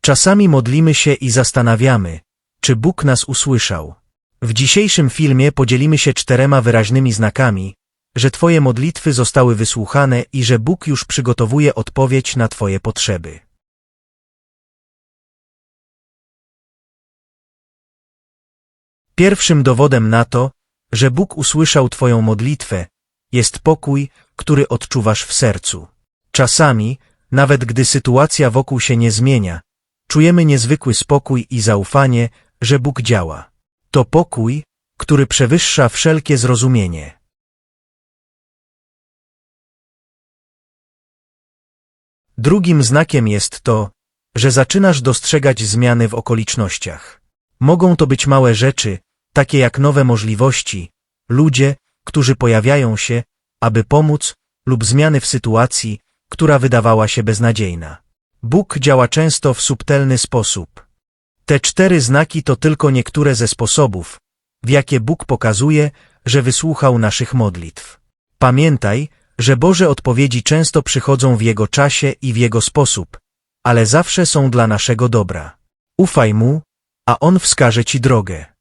Czasami modlimy się i zastanawiamy, czy Bóg nas usłyszał. W dzisiejszym filmie podzielimy się czterema wyraźnymi znakami, że Twoje modlitwy zostały wysłuchane i że Bóg już przygotowuje odpowiedź na Twoje potrzeby. Pierwszym dowodem na to, że Bóg usłyszał Twoją modlitwę, jest pokój, który odczuwasz w sercu. Czasami, nawet gdy sytuacja wokół się nie zmienia, czujemy niezwykły spokój i zaufanie, że Bóg działa. To pokój, który przewyższa wszelkie zrozumienie. Drugim znakiem jest to, że zaczynasz dostrzegać zmiany w okolicznościach. Mogą to być małe rzeczy, takie jak nowe możliwości, ludzie, którzy pojawiają się, aby pomóc, lub zmiany w sytuacji, która wydawała się beznadziejna. Bóg działa często w subtelny sposób. Te cztery znaki to tylko niektóre ze sposobów, w jakie Bóg pokazuje, że wysłuchał naszych modlitw. Pamiętaj, że Boże odpowiedzi często przychodzą w Jego czasie i w Jego sposób, ale zawsze są dla naszego dobra. Ufaj Mu, a On wskaże Ci drogę.